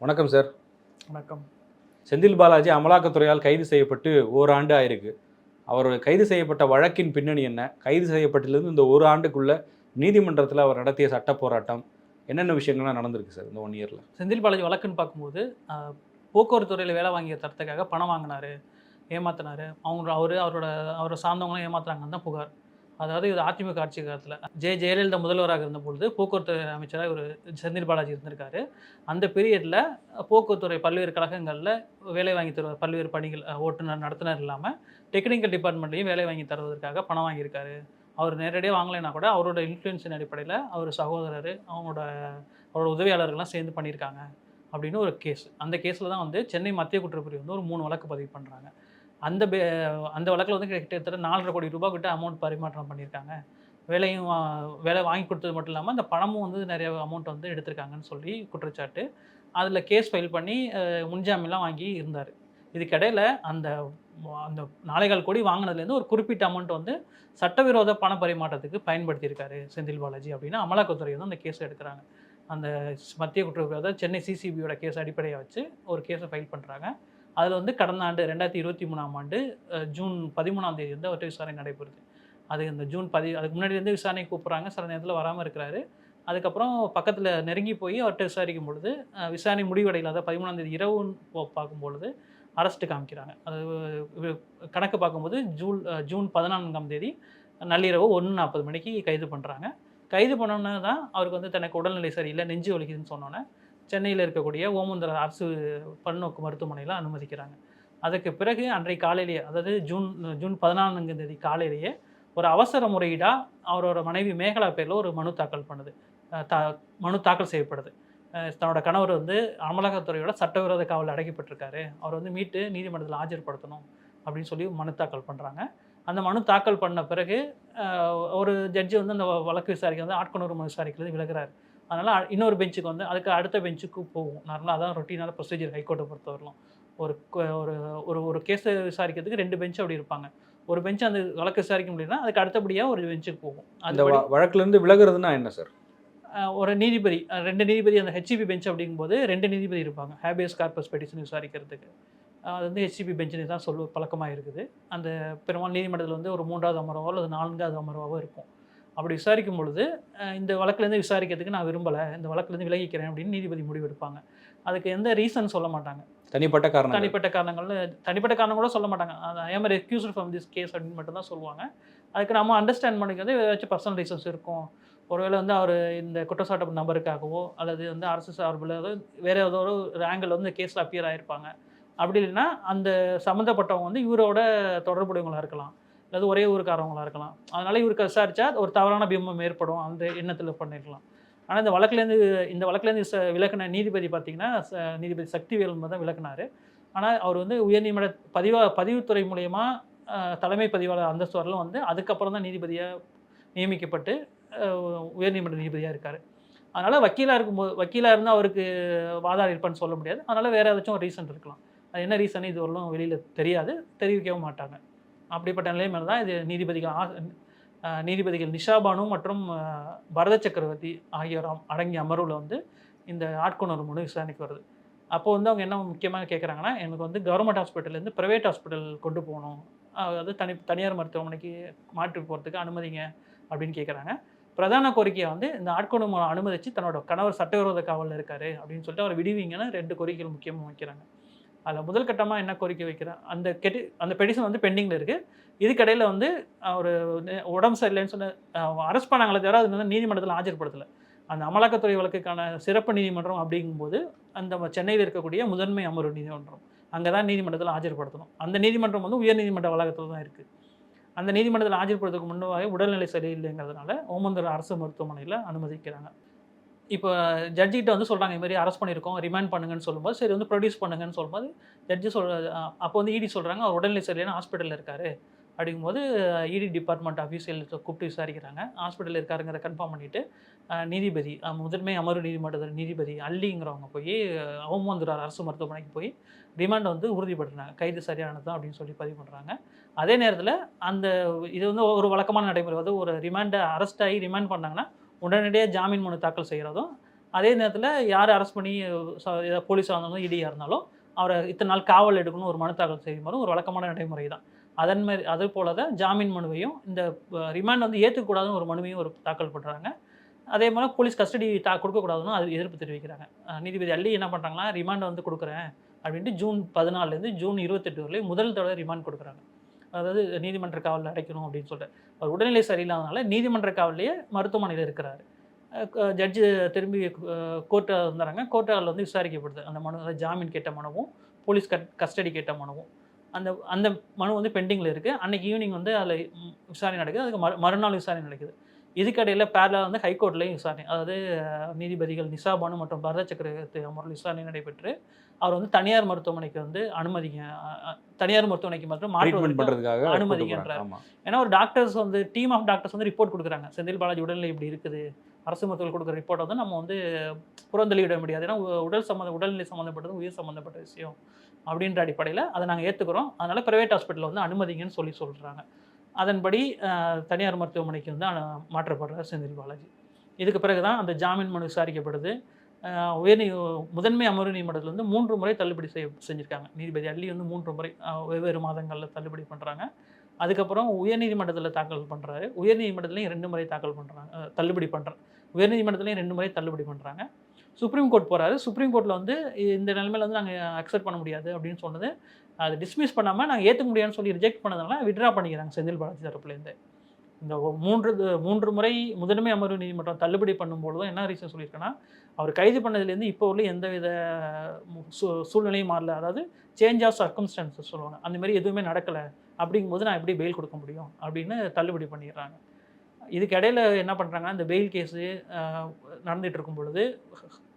வணக்கம் சார் வணக்கம். செந்தில் பாலாஜி அமலாக்கத்துறையால் கைது செய்யப்பட்டு ஓராண்டு ஆயிருக்கு. அவர் கைது செய்யப்பட்ட வழக்கின் பின்னணி என்ன? கைது செய்யப்பட்டிலிருந்து இந்த ஒரு ஆண்டுக்குள்ள நீதிமன்றத்தில் அவர் நடத்திய சட்ட போராட்டம். என்னென்ன விஷயங்கள்லாம் நடந்திருக்கு சார் இந்த ஒன் இயரில் செந்தில் பாலாஜி வழக்குன்னு பார்க்கும்போது போக்குவரத்து துறையில் வேலை வாங்கிய தரத்துக்காக பணம் வாங்கினாரு ஏமாத்தினாரு. அவங்க அவர் அவரோட அவரை சார்ந்தவங்களும் ஏமாத்துறாங்கன்னு தான் புகார். அதாவது இது அதிமுக ஆட்சி காலத்தில். ஜெ ஜெயலலிதா முதல்வராக இருந்த பொழுது போக்குவரத்து அமைச்சராக ஒரு செந்தில் பாலாஜி இருந்திருக்காரு. அந்த பீரியடில் போக்குவரத்துறை பல்வேறு கழகங்களில் வேலை வாங்கி தருவார் பல்வேறு பணிகள் ஓட்டுநர் நடத்துனர் இல்லாமல் டெக்னிக்கல் டிபார்ட்மெண்ட்லையும் வேலை வாங்கி தருவதற்காக பணம் வாங்கியிருக்காரு. அவர் நேரடியாக வாங்கலைன்னா கூட அவரோட இன்ஃப்ளூயன்ஸின் அடிப்படையில் அவர் சகோதரர் அவங்களோட அவரோட உதவியாளர்கள்லாம் சேர்ந்து பண்ணியிருக்காங்க அப்படின்னு ஒரு கேஸ் அந்த கேஸில் தான் வந்து சென்னை மத்திய குற்றப்பிரிவு வந்து ஒரு மூணு வழக்கு பதிவு பண்ணுறாங்க அந்த பே அந்த வழக்கில் வந்து கிட்டத்தட்ட நாலரை கோடி ரூபாய் கிட்ட அமௌண்ட் பரிமாற்றம் பண்ணியிருக்காங்க. வேலையும் வேலை வாங்கி கொடுத்தது மட்டும் இல்லாமல் அந்த பணமும் வந்து நிறைய அமௌண்ட் வந்து எடுத்திருக்காங்கன்னு சொல்லி குற்றச்சாட்டு. அதில் கேஸ் ஃபைல் பண்ணி முன்ஜாமீன்லாம் வாங்கி இருந்தார். இதுக்கிடையில் அந்த அந்த நாளைகால் கோடி வாங்கினதுலேருந்து ஒரு குறிப்பிட்ட அமௌண்ட் வந்து சட்டவிரோத பண பரிமாற்றத்துக்கு பயன்படுத்தியிருக்காரு செந்தில் பாலாஜி அப்படின்னு அமலாக்கத்துறை வந்து அந்த கேஸ் எடுக்கிறாங்க. அந்த மத்திய குற்றப்பிரிவு சென்னை சிசிபியோட கேஸ் அடிப்படையாக வச்சு ஒரு கேஸை ஃபைல் பண்ணுறாங்க அதில் வந்து கடந்த ஆண்டு ரெண்டாயிரத்தி இருபத்தி மூணாம் ஆண்டு ஜூன் பதிமூணாம் தேதி வந்து அவர்கிட்ட விசாரணை நடைபெறுது. அது இந்த ஜூன் பதி அதுக்கு முன்னாடி இருந்து விசாரணை கூப்பிட்றாங்க சில நேரத்தில் வராமல் இருக்கிறாரு. அதுக்கப்புறம் பக்கத்தில் நெருங்கி போய் அவர்கிட்ட விசாரிக்கும் பொழுது விசாரணை முடிவடையில் அதாவது பதிமூணாம் தேதி இரவு பார்க்கும் பொழுது அரெஸ்ட்டு காமிக்கிறாங்க. அது கணக்கு பார்க்கும்போது ஜூன் ஜூன் பதினான்காம் தேதி நள்ளிரவு ஒன்று நாற்பது மணிக்கு கைது பண்ணுறாங்க கைது பண்ணோன்னே தான் அவருக்கு வந்து தனக்கு உடல்நிலை சரியில்லை நெஞ்சு வலிக்குதுன்னு சொன்னோன்னே சென்னையில் இருக்கக்கூடிய ஓமந்தர அரசு பல்நோக்கு மருத்துவமனையில் அனுமதிக்கிறாங்க. அதுக்கு பிறகு அன்றைய காலையிலேயே அதாவது ஜூன் ஜூன் பதினான்காம் தேதி காலையிலேயே ஒரு அவசர முறையீடாக அவரோட மனைவி மேகலா பேரில் ஒரு மனு தாக்கல் பண்ணுது. தா மனு தாக்கல் செய்யப்படுது. தன்னோட கணவர் வந்து அமலாக்கத்துறையோட சட்டவிரோத காவல் அடைக்கப்பட்டிருக்காரு. அவர் வந்து மீட்டு நீதிமன்றத்தில் ஆஜர்படுத்தணும் அப்படின்னு சொல்லி மனு தாக்கல் பண்ணுறாங்க அந்த மனு தாக்கல் பண்ண பிறகு ஒரு ஜட்ஜி வந்து அந்த வழக்கு விசாரிக்க வந்து ஆட்கொணர்வு விசாரிக்கிறது விலகிறார். அதனால் இன்னொரு பெஞ்சுக்கு வந்து அதுக்கு அடுத்த பெஞ்சுக்கு போகும் நார்மலாக அதான் ரொட்டீனான ப்ரொசீஜர் ஹைகோர்ட்டை பொறுத்தவரையிலும். ஒரு ஒரு ஒரு ஒரு கேஸை விசாரிக்கிறதுக்கு ரெண்டு பெஞ்ச் அப்படி இருப்பாங்க. ஒரு பெஞ்ச் அந்த வழக்கு விசாரிக்க முடியும்னா அதுக்கு அடுத்தபடியாக ஒரு பெஞ்சுக்கு போகும் அந்த வழக்குலேருந்து விலகுறதுன்னா என்ன சார்? ஒரு நீதிபதி ரெண்டு நீதிபதி அந்த ஹெச்இபி பெஞ்ச் அப்படிங்கும்போது ரெண்டு நீதிபதி இருப்பாங்க. ஹேபியஸ் கார்பஸ் பெட்டிஷன் விசாரிக்கிறதுக்கு. அது வந்து ஹெச்இபி பெஞ்சுன்னு தான் சொல்ல பழக்கமாக இருக்குது அந்த பெரும்பாலும் நீதிமன்றத்தில் வந்து ஒரு மூன்றாவது அமர்வோ அல்லது நான்காவது அமர்வாவோ இருக்கும். அப்படி விசாரிக்கும் பொழுது இந்த வழக்குலேருந்து விசாரிக்கிறதுக்கு நான் விரும்பலை. இந்த வழக்குலேருந்து விலகிக்கிறேன் அப்படின்னு நீதிபதி முடிவெடுப்பாங்க. அதுக்கு எந்த ரீசன் சொல்ல மாட்டாங்க. தனிப்பட்ட காரணம் தனிப்பட்ட காரணங்கள் தனிப்பட்ட காரணம் கூட சொல்ல மாட்டாங்க. I'm request from this case அப்படின்னு மட்டும் தான் சொல்லுவாங்க. அதுக்கு நம்ம அண்டர்ஸ்டாண்ட் பண்ணிக்கிறது ஏதாச்சும் பர்சனல் ரீசன்ஸ் இருக்கும். ஒருவேளை வந்து அவர் இந்த குற்றச்சாட்டு நபருக்காகவோ அல்லது வந்து அரசு சார்பில் வேற ஏதோ ஒரு ஆங்கிள் வந்து கேஸில் அப்பியர் ஆயிருப்பாங்க. அப்படி இல்லைன்னா அந்த சம்மந்தப்பட்டவங்க வந்து இவரோட தொடர்புடையவங்களா இருக்கலாம். அல்லது ஒரே ஊருக்காரவங்களாக இருக்கலாம். அதனால இவருக்கு விசாரிச்சா ஒரு தவறான பிம்பம் ஏற்படும். அந்த எண்ணத்தில் பண்ணிருக்கலாம். ஆனால் இந்த வழக்குலேருந்து இந்த வழக்குலேருந்து ச விளக்குன நீதிபதி பார்த்தீங்கன்னா ச- நீதிபதி சக்திவேல் தான் விளக்குனார் ஆனால் அவர் வந்து உயர்நீதிமன்ற பதிவா பதிவுத்துறை மூலயமா தலைமை பதிவாளர் அந்தஸ்து வரலும் வந்து அதுக்கப்புறம் தான் நீதிபதியாக நியமிக்கப்பட்டு உயர்நீதிமன்ற நீதிபதியாக இருக்கார். அதனால் வக்கீலாக இருக்கும்போது வக்கீலாக இருந்தால் அவருக்கு வாதாடி இருப்பான்னு சொல்ல முடியாது. அதனால் வேறு ஏதாச்சும் ஒரு ரீசன் இருக்கலாம். அது என்ன ரீசன் இது வரலாம் வெளியில் தெரியாது. தெரிவிக்கவும் மாட்டாங்க. அப்படிப்பட்ட நிலைமையில தான் இது நீதிபதிகள் நீதிபதிகள் நிஷாபானு மற்றும் பரத சக்கரவர்த்தி ஆகியோர் அடங்கிய அமர்வில் வந்து இந்த ஆட்கொணர் மனு விசாரணைக்கு வருது. அப்போ வந்து அவங்க என்ன முக்கியமாக கேட்குறாங்கன்னா எனக்கு வந்து கவர்மெண்ட் ஹாஸ்பிட்டல்லேருந்து ப்ரைவேட் ஹாஸ்பிட்டல் கொண்டு போகணும். அதாவது தனி தனியார் மருத்துவமனைக்கு மாற்றி போகிறதுக்கு அனுமதிங்க அப்படின்னு கேட்குறாங்க பிரதான கோரிக்கையை வந்து இந்த ஆட்கொணர் அனுமதித்து தன்னோட கணவர் சட்டவிரோத காவலில் இருக்காரு அப்படின்னு சொல்லிட்டு அவர் விடுவீங்கன்னு ரெண்டு கோரிக்கைகள் முக்கியமாக வைக்கிறாங்க. அதில் முதல் கட்டமாக என்ன கோரிக்கை வைக்கிறேன்? அந்த கெட்டி அந்த பெடிஷன் வந்து பெண்டிங்கில் இருக்குது இதுக்கடையில் வந்து ஒரு உடம்பு சரியில்லைன்னு சொன்ன அரெஸ்ட் பண்ணாங்களே தவிர அது வந்து நீதிமன்றத்தில் ஆஜர்படுத்தலை. அந்த அமலாக்கத்துறை வழக்குக்கான சிறப்பு நீதிமன்றம் அப்படிங்கும்போது அந்த சென்னையில் இருக்கக்கூடிய முதன்மை அமர்வு நீதிமன்றம் அங்கே தான் நீதிமன்றத்தில் ஆஜர்படுத்தணும். அந்த நீதிமன்றம் வந்து உயர் நீதிமன்ற வளாகத்தில் தான் இருக்குது அந்த நீதிமன்றத்தில் ஆஜர்படுறதுக்கு முன்னாக உடல்நிலை சரியில்லைங்கிறதுனால ஓமந்தூர் அரசு மருத்துவமனையில் அனுமதிக்கிறாங்க. இப்போ ஜட்ஜிகிட்ட வந்து சொல்கிறாங்க இது மாதிரி அரெஸ்ட் பண்ணியிருக்கோம் ரிமாண்ட் பண்ணுங்கன்னு சொல்லும்போது சரி வந்து ப்ரொடியூஸ் பண்ணுங்கன்னு சொல்லும்போது ஜட்ஜி சொல் அப்போ வந்து இடி சொல்கிறாங்க அவர் உடல்நிலை சரியில்லைன்னு ஹாஸ்பிட்டலில் இருக்கார். அப்படிங்கும்போது இடி டிபார்ட்மெண்ட் அஃபீஷியல் கூப்பிட்டு விசாரிக்கிறாங்க. ஹாஸ்பிட்டலில் இருக்காருங்கிறத கன்ஃபார்ம் பண்ணிவிட்டு நீதிபதி முதன்மை அமர்வு நீதிமன்ற நீதிபதி அள்ளிங்கிறவங்க போய் அவமந்துரார் அரசு மருத்துவமனைக்கு போய் ரிமாண்ட் வந்து உறுதிப்படுத்துறாங்க கைது சரியானது தான் அப்படின்னு சொல்லி பதிவு பண்ணுறாங்க அதே நேரத்தில் அந்த இது வந்து ஒரு வழக்கமான நடைமுறை. வந்து ஒரு ரிமாண்டை அரெஸ்ட் ஆகி ரிமாண்ட் பண்ணாங்கன்னா உடனடியாக ஜாமீன் மனு தாக்கல் செய்கிறதும் அதே நேரத்தில் யார் அரெஸ்ட் பண்ணி போலீஸாக இருந்தாலும் இடியாக இருந்தாலும் அவரை இத்தனை நாள் காவல் எடுக்கணும் ஒரு மனு தாக்கல் செய்யும் போது ஒரு வழக்கமான நடைமுறை தான் அதன் மாதிரி அது போல தான் ஜாமீன் மனுவையும் இந்த ரிமாண்ட் வந்து ஏற்றுக்கூடாதுன்னு ஒரு மனுவையும் ஒரு தாக்கல் பண்ணுறாங்க அதே மாதிரி போலீஸ் கஸ்டடி தா கொடுக்கக்கூடாதுன்னு அது எதிர்ப்பு தெரிவிக்கிறாங்க. நீதிபதி அள்ளி என்ன பண்ணுறாங்கன்னா ரிமாண்ட் வந்து கொடுக்குறேன் அப்படின்ட்டு ஜூன் பதினாலேருந்து ஜூன் இருபத்தெட்டு வரையிலும் முதல் தடவை ரிமாண்ட் கொடுக்குறாங்க. அதாவது நீதிமன்ற காவலில் அடைக்கணும் அப்படின்னு சொல்லிட்டு. அவர் உடல்நிலை சரியில்லாதனால நீதிமன்ற காவலையே மருத்துவமனையில் இருக்கிறார். ஜட்ஜு திரும்பி கோர்ட்டாக வந்துடுறாங்க கோர்ட்டால் வந்து விசாரிக்கப்படுது அந்த மனு அதாவது ஜாமீன் கேட்ட மனுவும் போலீஸ் கட் கஸ்டடி கேட்ட மனுவும். அந்த அந்த மனு வந்து பெண்டிங்கில் இருக்குது அன்றைக்கி ஈவினிங் வந்து அதில் விசாரணை நடக்குது. அதுக்கு மறுநாள் விசாரணை நடக்குது. இதுக்கடையில் பேரலா வந்து ஹைகோர்ட்லேயும் விசாரணை அதாவது நீதிபதிகள் நிசா பானு மற்றும் பரத சக்கரவர்த்தி அமர்வில் விசாரணை நடைபெற்று அவர் வந்து தனியார் மருத்துவமனைக்கு வந்து அனுமதிங்க தனியார் மருத்துவமனைக்கு மட்டும் ட்ரீட்மெண்ட் மாற்று பண்றதுக்காக அனுமதிக்கின்றார். ஏன்னா ஒரு டாக்டர்ஸ் வந்து டீம் ஆஃப் டாக்டர்ஸ் வந்து ரிப்போர்ட் கொடுக்குறாங்க. செந்தில் பாலாஜி உடல்நிலை இப்படி இருக்குது அரசு மருத்துவர்கள் கொடுக்குற ரிப்போர்ட் வந்து நம்ம வந்து புறந்தள்ளிவிட முடியாது. ஏன்னா உடல் சம்மந்த உடல்நிலை சம்மந்தப்பட்டது உயிர் சம்மந்தப்பட்ட விஷயம் அப்படின்ற அடிப்படையில் அதை நாங்கள் ஏற்றுக்கிறோம் அதனால் ப்ரைவேட் ஹாஸ்பிட்டலில் வந்து அனுமதிங்கன்னு சொல்லி சொல்கிறாங்க அதன்படி தனியார் மருத்துவமனைக்கு வந்து மாற்றப்படுறார் செந்தில் பாலாஜி. இதுக்கு பிறகு தான் அந்த ஜாமீன் மனு விசாரிக்கப்படுது. அஹ், உயர் முதன்மை அமர்வு நீதிமன்றத்தில் வந்து மூன்று முறை தள்ளுபடி செய்ய செஞ்சுருக்காங்க. நீதிபதி அள்ளி வந்து மூன்று முறை வெவ்வேறு மாதங்களில் தள்ளுபடி பண்ணுறாங்க அதுக்கப்புறம் உயர்நீதிமன்றத்தில் தாக்கல் பண்ணுறாரு உயர்நீதிமன்றத்துலேயும் ரெண்டு முறை தாக்கல் பண்ணுறாங்க தள்ளுபடி பண்ணுறாங்க உயர்நீதிமன்றத்துலேயும் ரெண்டு முறை தள்ளுபடி பண்ணுறாங்க சுப்ரீம் கோர்ட் போகிறாரு சுப்ரீம் கோர்ட்டில் வந்து இந்த நிலைமையில் வந்து நாங்கள் அக்செப்ட் பண்ண முடியாது அப்படின்னு சொன்னது அதை டிஸ்மிஸ் பண்ணாமல் நாங்கள் ஏற்றுக்க முடியாதுன்னு சொல்லி ரிஜெக்ட் பண்ணதுனால விட்ரா பண்ணிக்கிறாங்க செந்தில் பாலாஜி தரப்புலேருந்து. இந்த மூன்று மூன்று முறை முதன்மை அமர்வு நீதிமன்றம் தள்ளுபடி பண்ணும்பொழுது என்ன ரீசன் சொல்லியிருக்கேன்னா அவர் கைது பண்ணதுலேருந்து இப்போ உள்ள எந்தவித சூ- சூழ்நிலையும் மாறல. அதாவது சேஞ்ச் ஆஃப் சர்க்கம்ஸ்டன்சஸ் சொல்லுவாங்க. அந்த மாதிரி எதுவுமே நடக்கலை. அப்படிங்கும்போது நான் எப்படி பெயில் கொடுக்க முடியும்? அப்படின்னு தள்ளுபடி பண்ணிடுறாங்க. இதுக்கு இடையில என்ன பண்ணுறாங்கன்னா இந்த பெயில் கேஸு நடந்துகிட்டு இருக்கும் பொழுது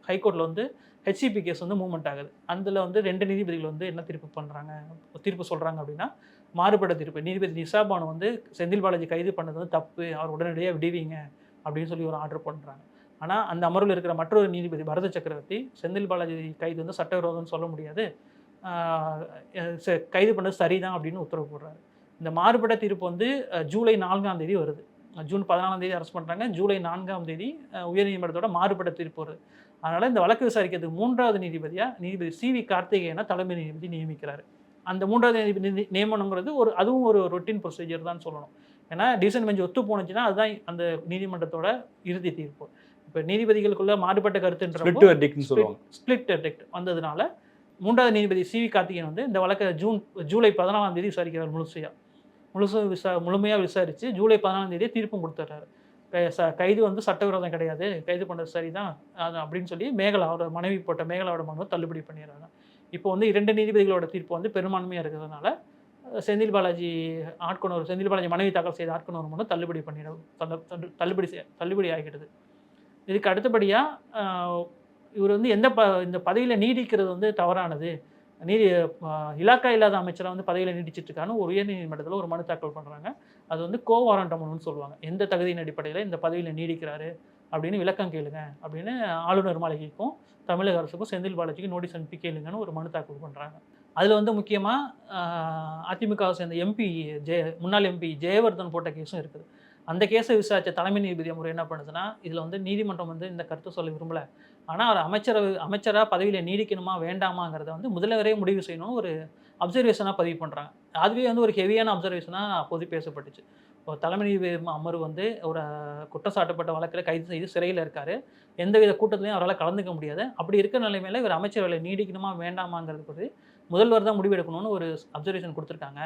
ஹைகோர்ட்டில் வந்து ஹெச்சிபி கேஸ் வந்து மூவ்மெண்ட் ஆகுது. அதில் வந்து ரெண்டு நீதிபதிகள் வந்து என்ன தீர்ப்பு பண்ணுறாங்க தீர்ப்பு சொல்கிறாங்க அப்படின்னா மாறுபட்ட தீர்ப்பு. நீதிபதி நிசாபானு வந்து செந்தில் பாலாஜி கைது பண்ணது வந்து தப்பு. அவர் உடனடியாக விடுவீங்க அப்படின்னு சொல்லி ஒரு ஆர்டர் பண்ணுறாங்க ஆனால் அந்த அமர்வில் இருக்கிற மற்றொரு நீதிபதி பரத சக்கரவர்த்தி செந்தில் பாலாஜி கைது வந்து சட்டவிரோதம்னு சொல்ல முடியாது. கைது பண்ணது சரிதான் அப்படின்னு உத்தரவு போடுறாரு. இந்த மாறுபட்ட தீர்ப்பு வந்து ஜூலை நான்காம் தேதி வருது. ஜூன் பதினாலாம் தேதி அரெஸ்ட் பண்ணுறாங்க ஜூலை நான்காம் தேதி உயர்நீதிமன்றத்தோட மாறுபட்ட தீர்ப்பு வருது. அதனால் இந்த வழக்கு விசாரிக்கிறதுக்கு மூன்றாவது நீதிபதியாக நீதிபதி சி வி கார்த்திகேயனை தலைமை நீதிபதி நியமிக்கிறாரு. அந்த மூன்றாவது நீதிபதி நியமனங்கிறது ஒரு அதுவும் ஒரு ரொட்டீன் ப்ரொசீஜர் தான் சொல்லணும். ஏன்னா டிசன் பெஞ்ச் ஒத்து போனுச்சுன்னா அதுதான் அந்த நீதிமன்றத்தோட இறுதி தீர்ப்பு. இப்போ நீதிபதிகளுக்குள்ள மாறுபட்ட கருத்துன்ற ஸ்பிளிட் வெர்டிக்ட்னு சொல்லுவாங்க. ஸ்பிளிட் டெக்ட் வந்ததுனால மூன்றாவது நீதிபதி சி வி கார்த்திகேயன் வந்து இந்த வழக்கை ஜூன் ஜூலை பதினாலாம் தேதி விசாரிக்கிறார் முழுசையாக முழுசு விசா முழுமையாக விசாரித்து ஜூலை பதினாலாம் தேதியே தீர்ப்பும் கொடுத்துட்றாரு கைது வந்து சட்டவிரோதம் கிடையாது. கைது பண்ணது சரிதான். அது அப்படின்னு சொல்லி மேகலா அவரோட மனைவி போட்ட மேகலாவோட மனுவை தள்ளுபடி பண்ணிடுறாங்க. இப்போ வந்து இரண்டு நீதிபதிகளோட தீர்ப்பு வந்து பெரும்பான்மையாக இருக்கிறதுனால செந்தில் பாலாஜி ஆட்கொணர் செந்தில் பாலாஜி மனைவி தாக்கல் செய்த ஆட்கொணர் மனு தள்ளுபடி பண்ணிட தள்ளு- தள்ளுபடி செய்ய தள்ளுபடி ஆகிடுது. இதுக்கு அடுத்தபடியாக இவர் வந்து எந்த ப இந்த பதவியில் நீடிக்கிறது வந்து தவறானது. நீதி இலாக்கா இல்லாத அமைச்சராக வந்து பதவியில் நீடிச்சிட்ருக்கான்னு ஒரு உயர்நீதிமன்றத்தில் ஒரு மனு தாக்கல் பண்ணுறாங்க அது வந்து கோ வாரண்ட் சொல்லுவாங்க. எந்த தகுதியின் அடிப்படையில் இந்த பதவியில் நீடிக்கிறாரு அப்படின்னு விளக்கம் கேளுங்க அப்படின்னு ஆளுநர் மாளிகைக்கும் தமிழக அரசுக்கும் செந்தில் பாலாஜிக்கு நோட்டீஸ் அனுப்பி கேளுங்கன்னு ஒரு மனு தாக்கல் பண்ணுறாங்க அதில் வந்து முக்கியமாக அதிமுகவை சேர்ந்த எம்பி ஜெய முன்னாள் எம்பி ஜெயவர்தன் போட்ட கேஸும் இருக்குது. அந்த கேஸை விசாரித்த தலைமை நீதிபதி முறை என்ன பண்ணுதுன்னா இதில் வந்து நீதிமன்றம் வந்து இந்த கருத்து சொல்ல விரும்பலை. ஆனால் அவர் அமைச்சரவை அமைச்சராக பதவியில் நீடிக்கணுமா வேண்டாமாங்கிறத வந்து முதல்வரே முடிவு செய்யணும் ஒரு அப்சர்வேஷனாக பதிவு பண்ணுறாங்க அதுவே வந்து ஒரு ஹெவியான அப்சர்வேஷனாக அப்போது பேசப்பட்டுச்சு. இப்போ தலைமை நீதிபதி அமர்வு வந்து ஒரு குற்றம் சாட்டப்பட்ட வழக்கில் கைது செய்து சிறையில் இருக்கார். எந்தவித கூட்டத்திலையும் அவரால் கலந்துக்க முடியாது. அப்படி இருக்கிற நிலைமையில் இவர் அமைச்சரவையில் நீடிக்கணுமா வேண்டாமாங்கிறது பற்றி முதல்வர் தான் முடிவெடுக்கணும்னு ஒரு அப்சர்வேஷன் கொடுத்துருக்காங்க.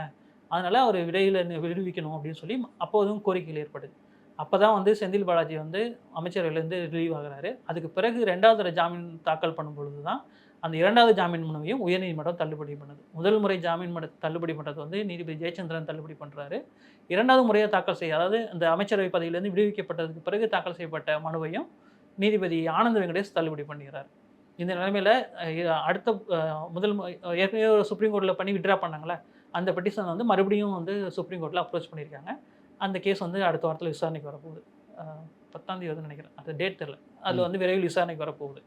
அதனால் அவர் விடையில் விடுவிக்கணும் அப்படின்னு சொல்லி அப்போதும் கோரிக்கைகள் ஏற்படுது அப்போ தான் வந்து செந்தில் பாலாஜி வந்து அமைச்சரவையிலேருந்து ரிலீவ் ஆகிறாரு. அதுக்கு பிறகு ரெண்டாவது தடவை ஜாமீன் தாக்கல் பண்ணும் பொழுது தான் அந்த இரண்டாவது ஜாமீன் மனுவையும் உயர்நீதிமன்றம் தள்ளுபடி பண்ணுது. முதல் முறை ஜாமீன் மனு தள்ளுபடி பண்ணுறது வந்து நீதிபதி ஜெயச்சந்திரன் தள்ளுபடி பண்ணுறாரு இரண்டாவது முறையாக தாக்கல் செய்ய அதாவது அந்த அமைச்சரவை பதவியிலேருந்து விடுவிக்கப்பட்டதுக்கு பிறகு தாக்கல் செய்யப்பட்ட மனுவையும் நீதிபதி ஆனந்த வெங்கடேஷ் தள்ளுபடி பண்ணுகிறார் இந்த நிலைமையில் அடுத்த முதல் ஏற்கனவே ஒரு சுப்ரீம் கோர்ட்டில் பண்ணி விட்ரா பண்ணாங்களே அந்த பெட்டிஷன் வந்து மறுபடியும் வந்து சுப்ரீம் கோர்ட்டில் அப்ரோச் பண்ணியிருக்காங்க. அந்த கேஸ் வந்து அடுத்த வாரத்தில் விசாரணைக்கு வரப்போகுது. அஹ், பத்தாம் தேதி வருதுன்னு நினைக்கிறேன். அது டேட் தெரில அதில் வந்து விரைவில் விசாரணைக்கு வரப்போகுது.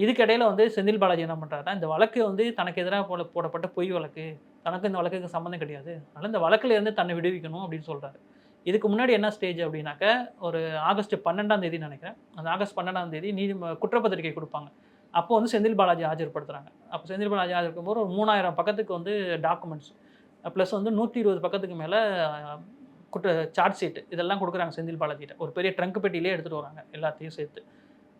இதுக்கிடையில் வந்து செந்தில் பாலாஜி என்ன பண்ணுறாருன்னா இந்த வழக்கு வந்து தனக்கு எதிராக போட போடப்பட்ட பொய் வழக்கு தனக்கு இந்த வழக்குக்கு சம்மந்தம் கிடையாது. அதனால் இந்த வழக்குல இருந்து தன்னை விடுவிக்கணும் அப்படின்னு சொல்கிறாரு இதுக்கு முன்னாடி என்ன ஸ்டேஜ் அப்படின்னாக்க ஒரு ஆகஸ்ட் பன்னெண்டாம் தேதி நினைக்கிறேன். அந்த ஆகஸ்ட் பன்னெண்டாம் தேதி நீதி குற்றப்பத்திரிகை கொடுப்பாங்க. அப்போ வந்து செந்தில் பாலாஜி ஆஜர்படுத்துறாங்க. அப்போ செந்தில் பாலாஜி ஆஜர்க்கும் போது ஒரு மூணாயிரம் பக்கத்துக்கு வந்து டாக்குமெண்ட்ஸ் ப்ளஸ் வந்து நூற்றி இருபது பக்கத்துக்கு மேலே குற்ற சார்ஜ் ஷீட் இதெல்லாம் கொடுக்குறாங்க செந்தில் பாலாஜிகிட்ட. ஒரு பெரிய ட்ரங்க் பெட்டியிலே எடுத்துகிட்டு வராங்க எல்லாத்தையும் சேர்த்து.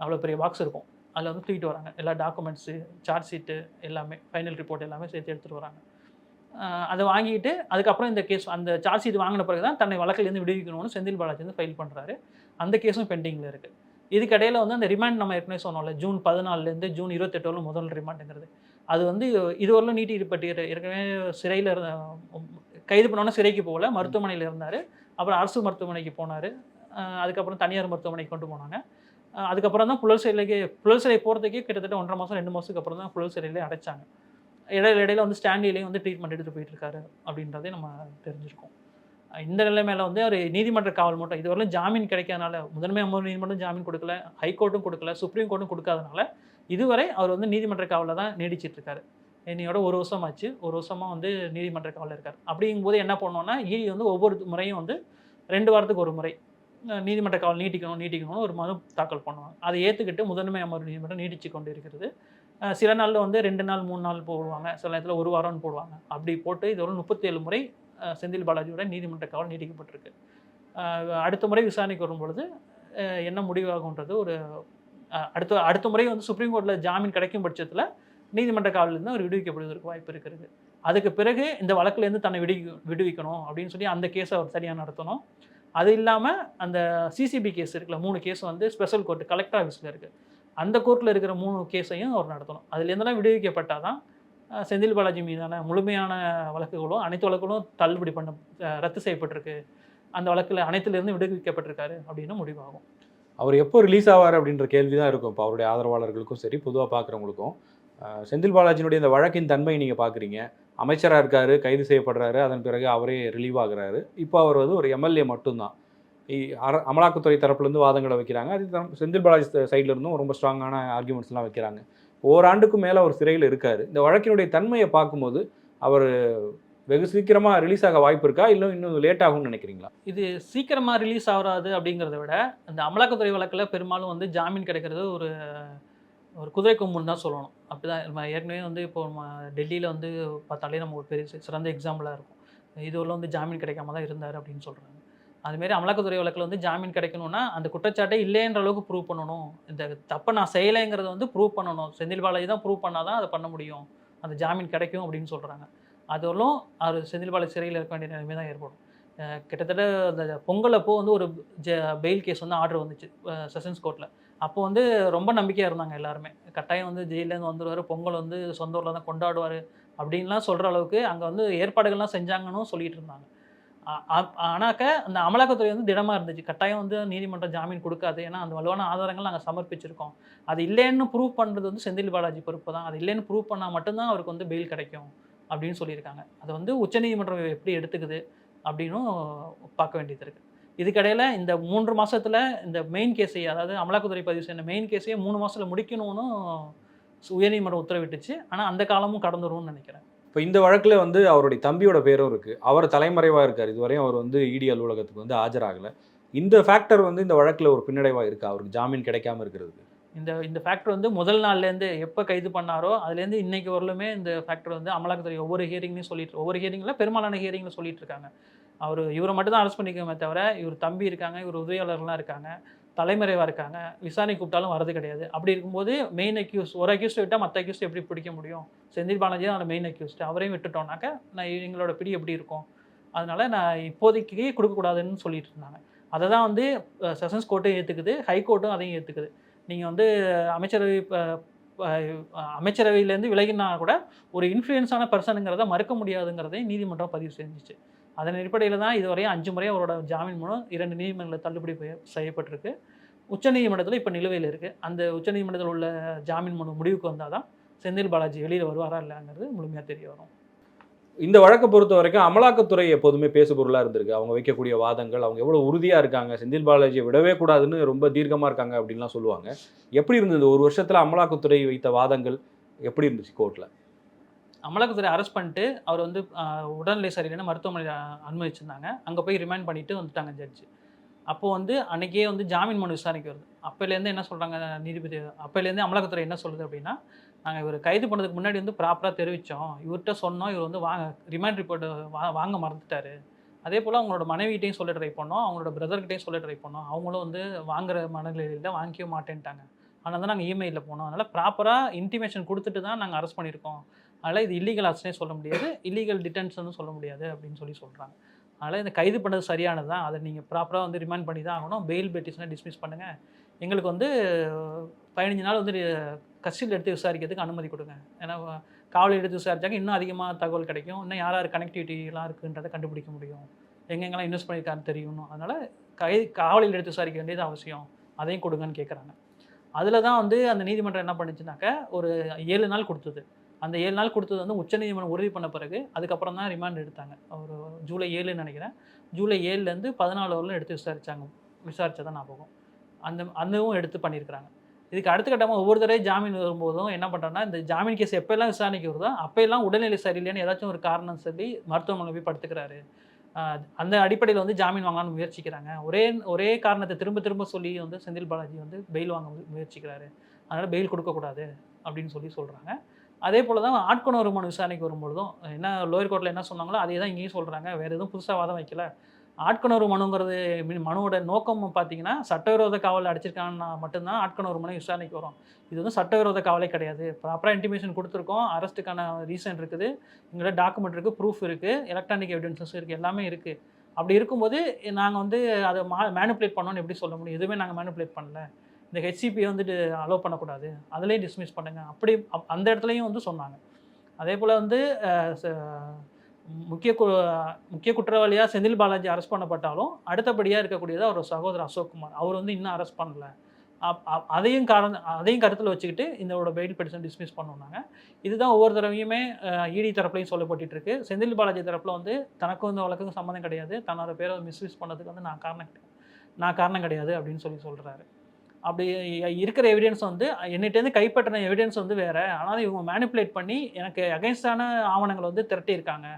அவ்வளோ பெரிய பாக்ஸ் இருக்கும். அதில் வந்து தூக்கிட்டு வராங்க. எல்லா டாக்குமெண்ட்ஸு சார்ஜ் ஷீட்டு எல்லாமே ஃபைனல் ரிப்போர்ட் எல்லாமே சேர்த்து எடுத்துகிட்டு வராங்க. அதை வாங்கிட்டு அதுக்கப்புறம் இந்த கேஸ் அந்த சார்ஜ் ஷீட் வாங்கின பிறகு தான் தன்னை வழக்கிலேருந்து விடுவிக்கணும்னு செந்தில் பாலாஜி வந்து ஃபைல் பண்ணுறாரு அந்த கேஸும் பெண்டிங்கில் இருக்குது இதுக்கடையில் வந்து அந்த ரிமாண்ட் நம்ம ஏற்கனவே சொன்னோம்ல ஜூன் பதினாலுலேருந்து ஜூன் இருபத்தெட்டு வரலும் முதல் ரிமாண்டுங்கிறது அது வந்து இதுவரையிலும் நீட்டிப்பட்டு ஏற்கனவே சிறையில் இருந்த கைது பண்ணோன்னே சிறைக்கு போகல. மருத்துவமனையில் இருந்தார். அப்புறம் அரசு மருத்துவமனைக்கு போனார். அதுக்கப்புறம் தனியார் மருத்துவமனைக்கு கொண்டு போனாங்க. அதுக்கப்புறம் தான் புழல் சிறையிலேயே புழல் சிறை போகிறதுக்கே கிட்டத்தட்ட ஒன்றரை மாதம் ரெண்டு மாதத்துக்கு அப்புறம் தான் புழல் சிறையிலே அடைச்சாங்க. இடையில இடையில வந்து ஸ்டான்லிலையும் வந்து ட்ரீட்மெண்ட் எடுத்துகிட்டு போயிட்டு இருக்காரு அப்படின்றதே நம்ம தெரிஞ்சிருக்கோம். இந்த நிலைமையில வந்து அவர் நீதிமன்ற காவல் மட்டும் இதுவரையிலும் ஜாமீன் கிடைக்காதனால முதன்மை அமர்வு நீதிமன்றம் ஜாமீன் கொடுக்கல ஹைகோர்ட்டும் கொடுக்கல சுப்ரீம் கோர்ட்டும் கொடுக்காதனால இதுவரை அவர் வந்து நீதிமன்ற காவலில் தான் நீடிச்சிட்டு இருக்காரு. என்னையோட ஒரு வருஷம் ஆச்சு ஒரு வருஷமாக வந்து நீதிமன்ற காவலில் இருக்கார். அப்படிங்கும்போது என்ன பண்ணோன்னா இடி வந்து ஒவ்வொரு முறையும் வந்து ரெண்டு வாரத்துக்கு ஒரு முறை நீதிமன்ற காவல் நீட்டிக்கணும் நீட்டிக்கணும்னு ஒரு மனு தாக்கல் பண்ணுவாங்க. அதை ஏற்றுக்கிட்டு முதன்மை அமர்வு நீதிமன்றம் நீடிச்சு கொண்டு இருக்கிறது சில நாளில் வந்து ரெண்டு நாள் மூணு நாள் போடுவாங்க. சில நேரத்தில் ஒரு வாரம்னு போடுவாங்க. அப்படி போட்டு இது ஒரு முப்பத்தேழு முறை செந்தில் பாலாஜியோட நீதிமன்ற காவல் நீட்டிக்கப்பட்டிருக்கு. அடுத்த முறை விசாரணைக்கு வரும்பொழுது என்ன முடிவாகுன்றது ஒரு அடுத்த அடுத்த முறை வந்து சுப்ரீம் கோர்ட்டில் ஜாமீன் கிடைக்கும் பட்சத்தில் நீதிமன்ற காவலிருந்து அவர் விடுவிக்கப்படுவதற்கு வாய்ப்பு இருக்கிறது. அதுக்கு பிறகு இந்த வழக்குலேருந்து தன்னை விடு விடுவிக்கணும் அப்படின்னு சொல்லி அந்த கேஸை அவர் சரியாக நடத்தணும். அது இல்லாமல் அந்த சிசிபி கேஸ் இருக்குல்ல மூணு கேஸ் வந்து ஸ்பெஷல் கோர்ட் கலெக்டர் ஆஃபீஸில் இருக்குது அந்த கோர்ட்டில் இருக்கிற மூணு கேஸையும் அவர் நடத்தணும். அதுலேருந்தெல்லாம் விடுவிக்கப்பட்டால் தான் செந்தில் பாலாஜி மீதான முழுமையான வழக்குகளும் அனைத்து வழக்குகளும் தள்ளுபடி பண்ண ரத்து செய்யப்பட்டிருக்கு. அந்த வழக்கில் அனைத்துலேருந்து விடுவிக்கப்பட்டிருக்காரு அப்படின்னு முடிவாகும். அவர் எப்போ ரிலீஸ் ஆவார் அப்படின்ற கேள்வி தான் இருக்கும். இப்போ அவருடைய ஆதரவாளர்களுக்கும் சரி பொதுவாக பார்க்குறவங்களுக்கும் செந்தில் பாலாஜியினுடைய இந்த வழக்கின் தன்மையை நீங்கள் பார்க்குறீங்க அமைச்சராக இருக்கார் கைது செய்யப்படுறாரு அதன் பிறகு அவரே ரிலீவ் ஆகுறாரு. இப்போ அவர் வந்து ஒரு எம்எல்ஏ மட்டும்தான். இ- அர- அமலாக்கத்துறை தரப்புலேருந்து வாதங்களை வைக்கிறாங்க. அது செந்தில் பாலாஜி சைடில் இருந்தும் ரொம்ப ஸ்ட்ராங்கான ஆர்குமெண்ட்ஸ்லாம் வைக்கிறாங்க. ஓராண்டுக்கும் மேலே அவர் சிறையில் இருக்கார். இந்த வழக்கினுடைய தன்மையை பார்க்கும்போது அவர் வெகு சீக்கிரமாக ரிலீஸ் ஆக வாய்ப்பு இருக்கா? இல்லை இன்னும் லேட் ஆகும்னு நினைக்கிறீங்களா? இது சீக்கிரமாக ரிலீஸ் ஆகாது அப்படிங்கிறத விட இந்த அமலாக்கத்துறை வழக்கில் பெரும்பாலும் வந்து ஜாமீன் கிடைக்கிறது ஒரு ஒரு குதிரை கொம்புன்னு தான் சொல்லணும். அப்படிதான் நம்ம ஏற்கனவே வந்து இப்போ நம்ம டெல்லியில் வந்து பார்த்தாலே நம்ம ஒரு பெரிய சிறந்த எக்ஸாம்பிளாக இருக்கும். இதுவரை வந்து ஜாமீன் கிடைக்காம தான் இருந்தார் அப்படின்னு சொல்கிறாங்க அதுமாரி அமலாக்கத்துறை வழக்கில் வந்து ஜாமீன் கிடைக்கணும்னா அந்த குற்றச்சாட்டை இல்லைன்ற அளவுக்கு ப்ரூவ் பண்ணணும். இந்த தப்பை நான் செய்யலைங்கிறத வந்து ப்ரூவ் பண்ணணும். செந்தில் பாலாஜி தான் ப்ரூவ் பண்ணால் தான் அதை பண்ண முடியும். அந்த ஜாமீன் கிடைக்கும் அப்படின்னு சொல்கிறாங்க அதுவரையும் அவர் செந்தில் பாலாஜி சிறையில் இருக்க வேண்டிய நிலைமை தான் ஏற்படும். கிட்டத்தட்ட அந்த பொங்கல் அப்போ வந்து ஒரு ஜ பெயில் கேஸ் வந்து ஆர்டர் வந்துச்சு. செஷன்ஸ் கோர்ட்டில் அப்போ வந்து ரொம்ப நம்பிக்கையாக இருந்தாங்க எல்லாருமே. கட்டாயம் வந்து ஜெயிலேருந்து வந்துடுவார் பொங்கல் வந்து சொந்த ஊரில் தான் கொண்டாடுவார் அப்படின்லாம் சொல்கிற அளவுக்கு அங்கே வந்து ஏற்பாடுகள்லாம் செஞ்சாங்கன்னு சொல்லிட்டு இருந்தாங்க. ஆனாக்க அந்த அமலாக்கத்துறை வந்து திடமாக இருந்துச்சு. கட்டாயம் வந்து நீதிமன்றம் ஜாமீன் கொடுக்காது. ஏன்னா அந்த வலுவான ஆதாரங்கள் நாங்கள் சமர்ப்பிச்சிருக்கோம். அது இல்லைன்னு ப்ரூவ் பண்ணுறது வந்து செந்தில் பாலாஜி பொறுப்பு தான். அது இல்லைன்னு ப்ரூவ் பண்ணால் மட்டும்தான் அவருக்கு வந்து பெயில் கிடைக்கும் அப்படின்னு சொல்லியிருக்காங்க. அதை வந்து உச்சநீதிமன்றம் எப்படி எடுத்துக்குது அப்படின்னும் பார்க்க வேண்டியது இருக்குது இதுக்கடையில் இந்த மூன்று மாதத்தில் இந்த மெயின் கேஸை அதாவது அமலாக்கத்துறை பதிவு செய்ய மெயின் கேஸையே மூணு மாதத்தில் முடிக்கணும்னு உயர்நீதிமன்றம் உத்தரவிட்டுச்சு. ஆனால் அந்த காலமும் கடந்து வரும்னு நினைக்கிறேன். இப்போ இந்த வழக்கில் வந்து அவருடைய தம்பியோட பேரும் இருக்குது அவர் தலைமறைவாக இருக்கார். இதுவரையும் அவர் வந்து இடி அலுவலகத்துக்கு வந்து ஆஜராகலை. இந்த ஃபேக்டர் வந்து இந்த வழக்கில் ஒரு பின்னடைவாக இருக்கா? அவருக்கு ஜாமீன் கிடைக்காம இருக்கிறதுக்கு. இந்த இந்த ஃபேக்டர் வந்து முதல் நாள்லேருந்து எப்போ கைது பண்ணாரோ அதுலேருந்து இன்னைக்கு வரலுமே இந்த ஃபேக்டர் வந்து அமலாக்கத்துறை ஒவ்வொரு ஹியரிங்லையும் சொல்லிட்டு ஒவ்வொரு ஹியரிங்கில் பெரும்பாலான ஹியரிங்கில் சொல்லிட்டு இருக்காங்க. அவர் இவரை மட்டும் தான் அரெஸ்ட் பண்ணிக்கோமே தவிர இவர் தம்பி இருக்காங்க இவர் உதவியாளர்லாம் இருக்காங்க தலைமறைவாக இருக்காங்க விசாரணை கூப்பிட்டாலும் வரது கிடையாது. அப்படி இருக்கும்போது மெயின் அக்யூஸ் ஒரு அக்யூஸ்ட் விட்டால் மற்ற அக்யூஸ்ட் எப்படி பிடிக்க முடியும்? செந்தில் பாலாஜி தான் மெயின் அக்யூஸ்ட் அவரையும் விட்டுட்டோம்னாக்க நான் எங்களோட பிடி எப்படி இருக்கும்? அதனால் நான் இப்போதைக்கு கொடுக்கக்கூடாதுன்னு சொல்லிட்டு இருந்தாங்க. அதை தான் வந்து செஷன்ஸ் கோர்ட்டும் ஏற்றுக்குது ஹைகோர்ட்டும் அதையும் ஏற்றுக்குது நீங்கள் வந்து அமைச்சரவை அமைச்சரவையிலேருந்து விலகினா கூட ஒரு இன்ஃப்ளூயன்ஸான பர்சனுங்கிறத மறுக்க முடியாதுங்கிறதையும் நீதிமன்றம் பதிவு செஞ்சுச்சு. அதன் அடிப்படையில் தான் இதுவரையும் அஞ்சு முறை அவரோட ஜாமீன் மூலம் இரண்டு நீதிமன்றங்களில் தள்ளுபடி செய்யப்பட்டிருக்கு. உச்சநீதிமன்றத்தில் இப்போ நிலுவையில் இருக்குது அந்த உச்சநீதிமன்றத்தில் உள்ள ஜாமீன் மனு முடிவுக்கு வந்தால் தான் செந்தில் பாலாஜி வெளியில் வருவாரா இல்லைங்கிறது முழுமையாக தெரிய வரும். இந்த வழக்கை பொறுத்த வரைக்கும் அமலாக்கத்துறை எப்போதுமே பேசுபொருளாக இருந்திருக்கு. அவங்க வைக்கக்கூடிய வாதங்கள் அவங்க எவ்வளோ உறுதியாக இருக்காங்க செந்தில் பாலாஜியை விடவே கூடாதுன்னு ரொம்ப தீர்க்கமாக இருக்காங்க அப்படின்லாம் சொல்லுவாங்க. எப்படி இருந்தது? ஒரு வருஷத்தில் அமலாக்கத்துறை வைத்த வாதங்கள் எப்படி இருந்துச்சு கோர்ட்டில் அமலாக்கத்துறை அரெஸ்ட் பண்ணிட்டு அவர் வந்து உடல்நிலை சரியில்லைன்னு மருத்துவமனையில் அனுமதிச்சிருந்தாங்க. அங்கே போய் ரிமைண்ட் பண்ணிட்டு வந்துட்டாங்க ஜட்ஜு அப்போ வந்து அன்றைக்கே வந்து ஜாமீன் மனு விசாரணைக்கு வருது. அப்போலேருந்து என்ன சொல்கிறாங்க நீதிபதி? அப்போலேருந்து அமலாக்கத்துறை என்ன சொல்லுது அப்படின்னா நாங்கள் இவர் கைது பண்ணதுக்கு முன்னாடி வந்து ப்ராப்பராக தெரிவித்தோம் இவர்கிட்ட சொன்னோம் இவர் வந்து வாங்க ரிமைண்ட் ரிப்போர்ட் வா வாங்க மறந்துட்டார். அதே போல் அவங்களோட மனைவிகிட்டையும் சொல்ல ட்ரை பண்ணோம். அவங்களோட பிரதர்கிட்டையும் சொல்ல ட்ரை பண்ணோம். அவங்களும் வந்து வாங்குற மனநிலையில் வாங்கிக்கவே மாட்டேன்ட்டாங்க. ஆனால் தான் நாங்கள் இமெயிலில் போனோம். அதனால் ப்ராப்பராக இன்டிமேஷன் கொடுத்துட்டு தான் நாங்கள் அரெஸ்ட் பண்ணியிருக்கோம். அதனால் இது இல்லீகல் அரெஸ்ட்னே சொல்ல முடியாது. இல்லீகல் டிடென்ஷனும் சொல்ல முடியாது அப்படின்னு சொல்லி சொல்கிறாங்க அதனால் இந்த கைது பண்ணது சரியானது தான் அதை நீங்கள் ப்ராப்பராக வந்து ரிமைண்ட் பண்ணி தான் ஆகணும். பெயில் பெட்டிஷனை டிஸ்மிஸ் பண்ணுங்கள் எங்களுக்கு வந்து பதினஞ்சு நாள் வந்து கஸ்டடியில் எடுத்து விசாரிக்கிறதுக்கு அனுமதி கொடுங்க. ஏன்னா காவலில் எடுத்து விசாரிச்சாக்க இன்னும் அதிகமாக தகவல் கிடைக்கும். இன்னும் யார் யார் கனெக்டிவிட்டிலாம் இருக்குன்றதை கண்டுபிடிக்க முடியும். எங்கெங்கெல்லாம் இன்வெஸ்ட் பண்ணியிருக்காருன்னு தெரியணும் அதனால் கை காவலில் எடுத்து விசாரிக்க வேண்டியது அவசியம். அதையும் கொடுங்கன்னு கேட்குறாங்க அதில் தான் வந்து அந்த நீதிமன்றம் என்ன பண்ணுச்சுனாக்க ஒரு ஏழு நாள் கொடுத்தது. அந்த ஏழு நாள் கொடுத்தது வந்து உச்சநீதிமன்றம் உறுதி பண்ண பிறகு அதுக்கப்புறம் தான் ரிமாண்ட் எடுத்தாங்க. ஒரு ஜூலை ஏழுன்னு நினைக்கிறேன். ஜூலை ஏழுலேருந்து பதினாலு வரலும் எடுத்து விசாரித்தா தான் ஞாபகம். அந்த அதுவும் எடுத்து பண்ணியிருக்கிறாங்க. இதுக்கு அடுத்த கட்டமாக ஒவ்வொரு தடவை ஜாமீன் வரும்போதும் என்ன பண்ணுறோன்னா இந்த ஜாமீன் கேஸ் எப்போல்லாம் விசாரணைக்கு வருதோ அப்போல்லாம் உடல்நிலை சரியில்லைன்னு ஏதாச்சும் ஒரு காரணம் சொல்லி மருத்துவமனை போய் படுத்துக்கிறாரு. அந்த அடிப்படையில் வந்து ஜாமீன் வாங்கலாம்னு முயற்சிக்கிறாங்க. ஒரே ஒரே காரணத்தை திரும்ப திரும்ப சொல்லி வந்து செந்தில் பாலாஜி வந்து பெயில் வாங்க முயற்சிக்கிறாரு. அதனால் பெயில் கொடுக்கக்கூடாது அப்படின்னு சொல்லி சொல்கிறாங்க அதே போல் தான் ஆட்கொண வருமான விசாரணைக்கு வரும்பொழுதும் என்ன லோயர் கோர்ட்டில் என்ன சொன்னாங்களோ அதே தான் இங்கேயும் சொல்கிறாங்க வேறு எதுவும் புதுசாக வாதம் வைக்கல. ஆட்கொணர்வு மனுங்கிறது மனுவோட நோக்கம் பார்த்தீங்கன்னா சட்டவிரோத காவல் அடிச்சிருக்காங்கன்னா மட்டும்தான் ஆட்கொணர்வு மனு விசாரணைக்கு வரும். இது வந்து சட்டவிரோத காவலே கிடையாது. ப்ராப்பராக இன்டிமேஷன் கொடுத்துருக்கோம். அரெஸ்ட்டுக்கான ரீசன் இருக்குது. எங்களோட டாக்குமெண்ட் இருக்குது ப்ரூஃப் இருக்குது எலக்ட்ரானிக் எவிடன்சஸ் இருக்குது எல்லாமே இருக்குது அப்படி இருக்கும்போது நாங்கள் வந்து அதை மா மேனுப்புலேட் பண்ணோன்னு எப்படி சொல்ல முடியும்? எதுவுமே நாங்கள் மேனுப்புலேட் பண்ணல. இந்த ஹெச்சிபியை வந்துட்டு அலோவ் பண்ணக்கூடாது. அதிலே டிஸ்மிஸ் பண்ணுங்கள் அப்படி அப்- அந்த இடத்துலையும் வந்து சொன்னாங்க. அதே போல் வந்து ச- முக்கிய கு முக்கிய குற்றவாளியாக செந்தில் பாலாஜி அரெஸ்ட் பண்ணப்பட்டாலும் அடுத்தபடியாக இருக்கக்கூடியது அவர் சகோதரர் அசோக்குமார் அவர் வந்து இன்னும் அரெஸ்ட் பண்ணல. அப்- அப்- அதையும் காரணம் அதையும் கருத்தில் வச்சுக்கிட்டு இதோட பெயில் பெட்டிஷன் டிஸ்மிஸ் பண்ணுனாங்க இதுதான் ஒவ்வொரு தடவையுமே இடி தரப்புலையும் சொல்லப்பட்டுட்டு இருக்கு. செந்தில் பாலாஜி தரப்பில் வந்து தனக்கும் இந்த வழக்குக்கும் சம்மந்தம் கிடையாது. தன்னோட பேரை மிஸ்யூஸ் பண்ணதுக்கு வந்து நான் காரணம் கிடையாது நான் காரணம் கிடையாது அப்படின்னு சொல்லி சொல்கிறாரு அப்படி இருக்கிற எவிடன்ஸ் வந்து என்னிட்டேருந்து கைப்பற்றின எவிடன்ஸ் வந்து வேறு. ஆனால் இவங்க மேனிப்புலேட் பண்ணி எனக்கு அகைன்ஸ்டான ஆவணங்களை வந்து திரட்டியிருக்காங்க.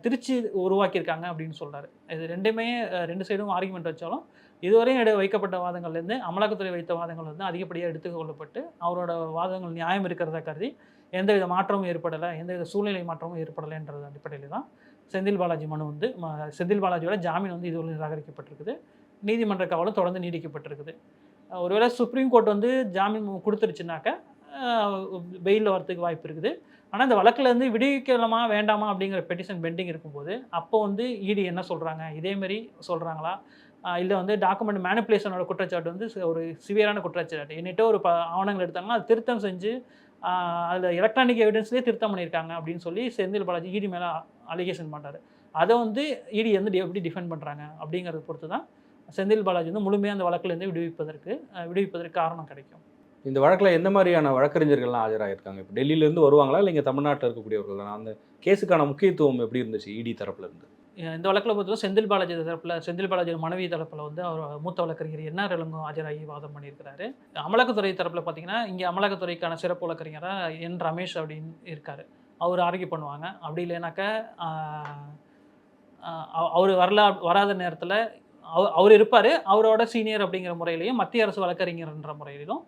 திருச்சி உருவாக்கியிருக்காங்க அப்படின்னு சொல்கிறார் இது ரெண்டுமே ரெண்டு சைடும் ஆர்குமெண்ட் வச்சாலும் இதுவரையும் எடு வைக்கப்பட்ட வாதங்கள்லேருந்து அமலாக்கத்துறை வைத்த வாதங்கள் வந்து அதிகப்படியாக எடுத்துக்கொள்ளப்பட்டு அவரோட வாதங்கள் நியாயம் இருக்கிறதா கருதி எந்தவித மாற்றமும் ஏற்படலை எந்தவித சூழ்நிலை மாற்றமும் ஏற்படலைன்றது அடிப்படையில் தான் செந்தில் பாலாஜி மனு வந்து ம- செந்தில் பாலாஜியோட ஜாமீன் வந்து இதுவரை நிராகரிக்கப்பட்டிருக்குது. நீதிமன்ற காவலும் தொடர்ந்து நீடிக்கப்பட்டிருக்குது ஒருவேளை சுப்ரீம் கோர்ட் வந்து ஜாமீன் கொடுத்துருச்சுனாக்க பெயிலில் வரதுக்கு வாய்ப்பு இருக்குது. ஆனால் இந்த வழக்குலேருந்து விடுவிக்கலாமா வேண்டாமா அப்படிங்கிற பெட்டிஷன் பெண்டிங் இருக்கும்போது அப்போ வந்து இடி என்ன சொல்கிறாங்க இதேமாரி சொல்கிறாங்களா இல்லை வந்து டாக்குமெண்ட் மேனிப்புலேஷனோட குற்றச்சாட்டு வந்து ஒரு சிவியரான குற்றச்சாட்டு. என்னிட்ட ஒரு ப ஆவணங்கள் எடுத்தாங்கன்னா அது திருத்தம் செஞ்சு அதில் எலக்ட்ரானிக் எவிடன்ஸ்லேயே திருத்தம் பண்ணியிருக்காங்க அப்படின்னு சொல்லி செந்தில் பாலாஜி இடி மேலே அலிகேஷன் பண்ணுறாரு அதை வந்து இடி வந்து எப்படி டிஃபெண்ட் பண்ணுறாங்க அப்படிங்கிறத பொறுத்து தான் செந்தில் பாலாஜி வந்து முழுமையாக அந்த வழக்குலேருந்து விடுவிப்பதற்கு விடுவிப்பதற்கு காரணம் கிடைக்கும். இந்த வழக்கில் எந்த மாதிரியான வழக்கறிஞர்கள்லாம் ஆஜராகிருக்காங்க இப்போ டெல்லியிலேருந்து வருவாங்களா? இல்லை இங்கே தமிழ்நாட்டில் இருக்கக்கூடியவர்கள் தானா? அந்த கேஸுக்கான முக்கியத்துவம் எப்படி இருந்துச்சு இடி தரப்புல இருந்து அஹ் இந்த வழக்கில் பொறுத்தவரை செந்தில் பாலாஜி தரப்பில் செந்தில் பாலாஜி மனைவி தரப்பில் வந்து அவர் மூத்த வழக்கறிஞர் என்ஆர் இளங்கும் ஆஜராகி வாதம் பண்ணியிருக்கிறாரு. அமலாக்கத்துறை தரப்பில் பார்த்தீங்கன்னா இங்கே அமலாக்கத்துறைக்கான சிறப்பு வழக்கறிஞராக என் ரமேஷ் அப்படின்னு இருக்கார். அவர் ஆர்கியூ பண்ணுவாங்க. அப்படி இல்லைனாக்கா அவர் வரல வராத நேரத்தில் அவர் அவர் இருப்பார். அவரோட சீனியர் அப்படிங்கிற முறையிலையும் மத்திய அரசு வழக்கறிஞர்ன்ற முறையிலும்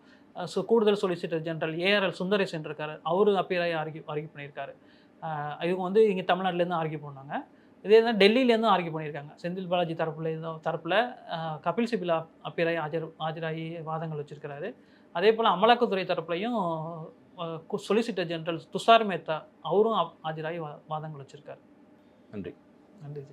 சு- கூடுதல் சொலிசிட்டர் ஜெனரல் ஏஆர்எல் சுந்தரேசன் இருக்கார். அவரு அப்பியராகி ஆர்கியூ ஆர்கியூ பண்ணியிருக்காரு. இவங்க வந்து இங்கே தமிழ்நாட்டிலேருந்து ஆர்கியூ பண்ணாங்க. இதே தான் டெல்லியிலேருந்தும் ஆர்கியூ பண்ணியிருக்காங்க. செந்தில் பாலாஜி தரப்புல தரப்பில் கபில் சிபில் அப்பியராகி ஆஜர் ஆஜராகி வாதங்கள் வச்சிருக்கிறாரு. அதே போல் அமலாக்கத்துறை தரப்புலையும் சொலிசிட்டர் ஜெனரல் துஷார் மேத்தா அவரும் ஆஜராகி வாதங்கள் வச்சிருக்காரு. நன்றி. நன்றி